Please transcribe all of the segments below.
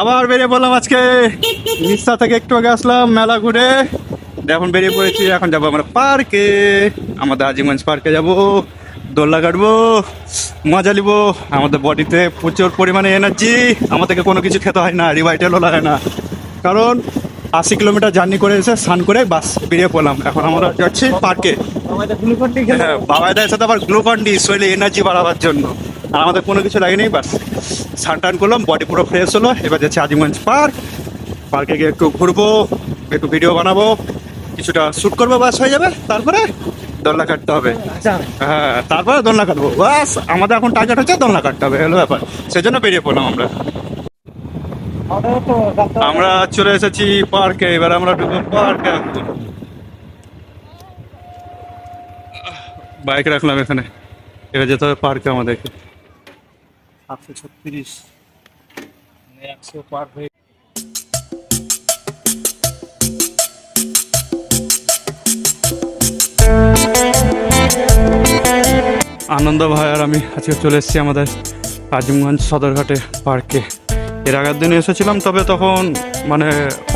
আবার বেরিয়ে পড়লাম আজকে। নিস্তা থেকে একটু আগে আসলাম মেলা ঘুরে। এখন বেরিয়ে পড়েছি এখন যাব আমরা পার্কে। আমাদের আজিমগঞ্জ পার্কে যাব দোল্লা কাটবো মজা নিবো। আমাদের বডিতে প্রচুর পরিমাণে এনার্জি আমাদেরকে কোনো কিছু খেতে হয় না রিভাইটেলও লাগে না। কারণ আশি কিলোমিটার জার্নি করে এসে স্নান করে বাস বেরিয়ে পড়লাম। এখন আমরা যাচ্ছি পার্কে। হ্যাঁ বাবাই দায়ের সাথে আবার গ্লুকন ডি শরীরে এনার্জি বাড়াবার জন্য। আর আমাদের কোনো কিছু লাগেনি বাস স্নান টান করলাম বডি পুরো ফ্রেশ হলো। এবার যাচ্ছি আজিমগঞ্জ পার্ক পার্কে গিয়ে একটু ঘুরবো একটু ভিডিও বানাবো কিছুটা শ্যুট করব বাস হয়ে যাবে। তারপরে দোলনা কাটতে হবে। হ্যাঁ তারপরে দোলনা কাটবো। বাস আমাদের এখন টার্গেট হচ্ছে দোলনা কাটতে হবে হলো ব্যাপার। সেজন্য বেরিয়ে পড়লাম আমরা। আমরা চলে এসেছি পার্কে এবার আমরা ঢুকবো পার্কে বাইক রাখলাম এখানে। এবার যেতে হবে পার্কে আমাদেরকে। সাতশো ছত্রিশ। মানে একশো পার হয়ে আনন্দ ভাই আর আমি আজকে চলে এসেছি আমাদের আজিমগঞ্জ সদরঘাটে পার্কে। এর আগের দিন এসেছিলাম তবে তখন মানে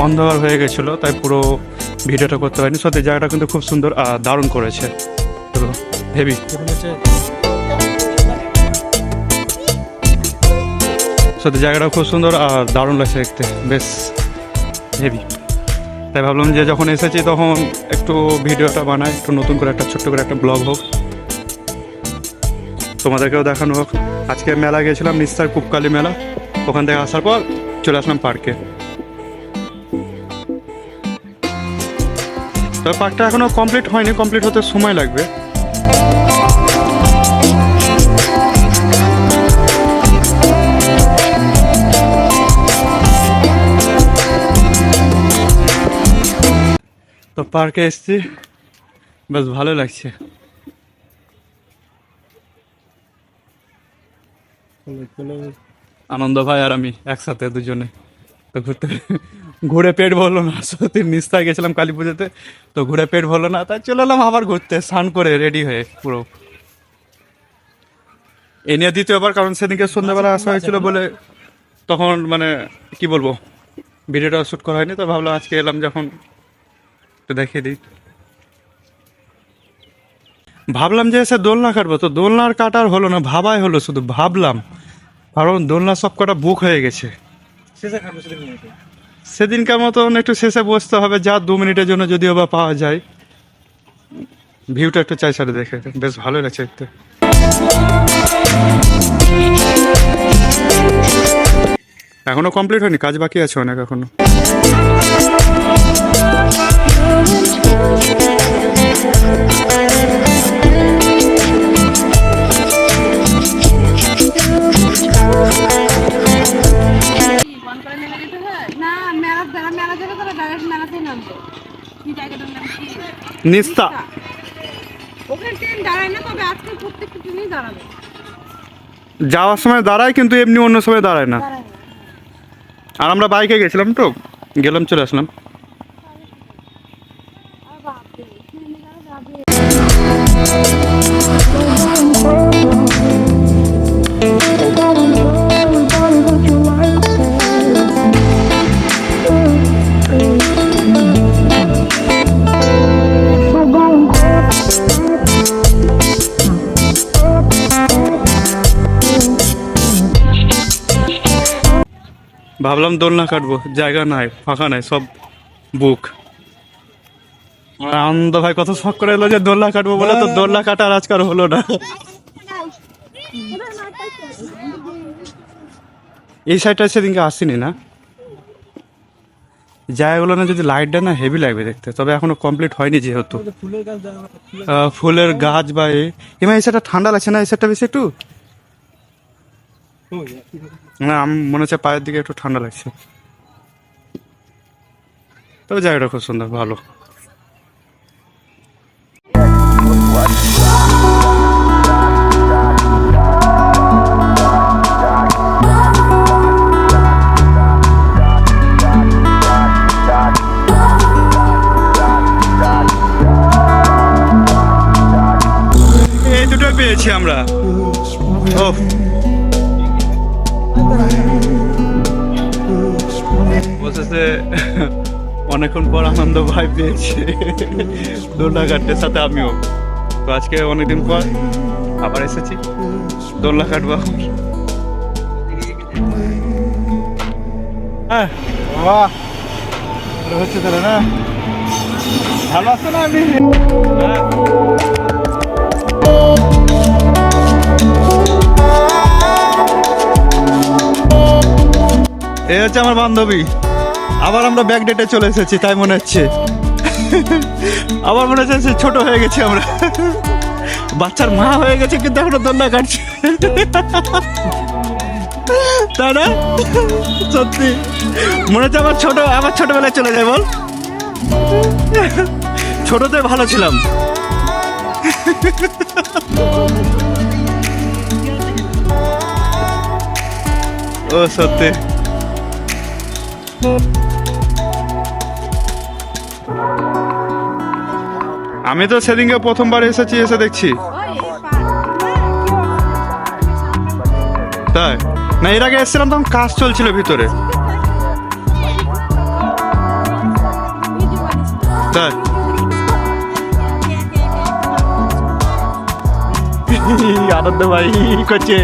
অন্ধকার হয়ে গেছিল তাই পুরো ভিডিওটা করতে পারিনি। সত্যি জায়গাটা কিন্তু খুব সুন্দর আর দারুণ করেছে। হেভি এখানে হচ্ছে সত্যি জায়গাটা খুব সুন্দর আর দারুণ লাগছে দেখতে। বেশ হেভি তাই ভাবলাম যে যখন এসেছি তখন একটু ভিডিওটা বানাই, একটু নতুন করে একটা ছোট্ট করে একটা ব্লগ হোক। তোমাদেরকেও দেখানো হোক। আজকে মেলা গেছিলাম নিস্তার কুপকালী মেলা। ওখান থেকে আসার পর চলে আসলাম পার্কে। তবে পার্কটা এখনও কমপ্লিট হয়নি কমপ্লিট হতে সময় লাগবে। তো পার্কে এসেছি। বেশ ভালো লাগছে। আনন্দ ভাই আর আমি একসাথে দুজনে। তো ঘুরতে ঘুরে পেট ভরলো না। সত্যি নিস্তায় গেছিলাম কালী পুজোতে। তো ঘুরে পেট ভরলো না। তাই চলে এলাম আবার ঘুরতে। স্নান করে রেডি হয়ে পুরো। এ নিয়ে দ্বিতীয়বার, কারণ সেদিনকে সন্ধ্যাবেলা আসা হয়েছিল বলে তখন মানে কি বলব, ভিডিওটা শ্যুট করা হয়নি। তো ভাবলাম আজকে এলাম যখন একটু দেখিয়ে দিই। ভাবলাম যে এসে দোলনা কাটবো তো দোলনার কাটার হলো না ভাবাই হলো শুধু ভাবলাম। কারণ দোলনা সব কটা বুক হয়ে গেছে। সেদিনকার মতন একটু শেষে বসতে হবে যা দু মিনিটের জন্য যদিও বা পাওয়া যায়। ভিউটা একটু চাই সাথে দেখে বেশ ভালোই লাগছে দেখতে। এখনও কমপ্লিট হয়নি কাজ বাকি আছে অনেক এখনও। নিস্তা। ওখানে ট্রেন দাঁড়ায় না তবে আজকে প্রত্যেকটা ট্রেনই দাঁড়াবে। যাওয়ার সময় দাঁড়ায় কিন্তু এমনি অন্য সময় দাঁড়ায় না। আর আমরা বাইকে গেছিলাম তো গেলাম চলে আসলাম। ভাবলাম দোলনা কাটবো, জায়গা নাই, ফাঁকা নাই, সব বুক আনন্দ ভাই কত শখ করে এলো যে দোলনা কাটবো বলে তো দোলনা কাটার আজকাল হলো না। এই সাইডটা সেদিনকে আসিনি না। জায়গাগুলো না যদি লাইটটা না হেভি লাগবে দেখতে, তবে এখনও কমপ্লিট হয়নি যেহেতু। ফুলের গাছ বা এমা এই সাইডটা ঠান্ডা লাগছে না, এই সাইডটা বেশি একটু। না আমার মনে হচ্ছে পায়ের দিকে একটু ঠান্ডা লাগছে। তবে জায়গাটা খুব সুন্দর, ভালো। এই পেয়েছি আমরা। ও যে অনেকক্ষণ পর আনন্দ ভাই পেয়েছে। কাটতে সাথে আমিও। তো আজকে অনেকদিন পর আবার এসেছি। দোলনা কাটবো হ্যাঁ। বাহ। হচ্ছে তাহলে না? ভালো আছে না আপনি হ্যাঁ। এই হচ্ছে আমার বান্ধবী। আবার আমরা ব্যাক ডেটে চলে এসেছি, তাই মনে হচ্ছে। আবার মনে হচ্ছে ছোট হয়ে গেছি আমরা। বাচ্চার মা হয়ে গেছে, কিন্তু এখনও দোলনা কাটছে। তাই না? সত্যি। মনে হচ্ছে আমার ছোট, আবার ছোটবেলায় চলে যায়, বল। ছোটতে ভালো ছিলাম। ও, সত্যি। আমি তো সেদিনকে প্রথমবার এসেছি, এসে দেখছি। তাই? না, এর আগে এসেছিলাম, তখন কাজ চলছিল ভিতরে। তাই? আনন্দ ভাই, ই করছে।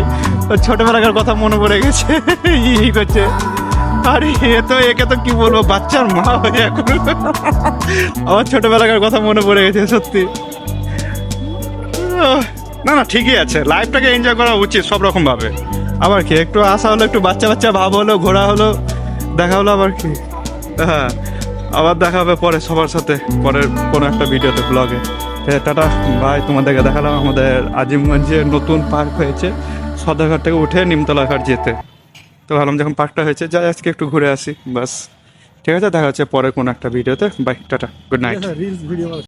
ছোটবেলাকার কথা মনে পড়ে গেছে। ই করছে। আরে, এ তো, একে তো কি বলব? বাচ্চার মা হয়ে এখন। আমার ছোটবেলাকার কথা মনে পড়ে গেছে, সত্যি। না না, ঠিকই আছে। লাইফটাকে এনজয় করা উচিত সব রকম ভাবে। আবার কি, একটু আসা হলো, একটু বাচ্চা বাচ্চা ভাব হলো, ঘোরা হলো, দেখা হলো আবার কি? হ্যাঁ আবার দেখা হবে পরে সবার সাথে, পরের কোনো একটা ভিডিওতে ব্লগে টাটা ভাই তোমাদেরকে দেখালাম আমাদের আজিমগঞ্জে নতুন পার্ক হয়েছে। সদরঘাট থেকে উঠে নিমতলা ঘাট যেতে। তো ভাবলাম যখন পার্কটা হয়েছে, যাই আজকে একটু ঘুরে আসি, বাস। ঠিক আছে, দেখা হচ্ছে পরে কোনো একটা ভিডিওতে। Bye, tata, good night. Reels video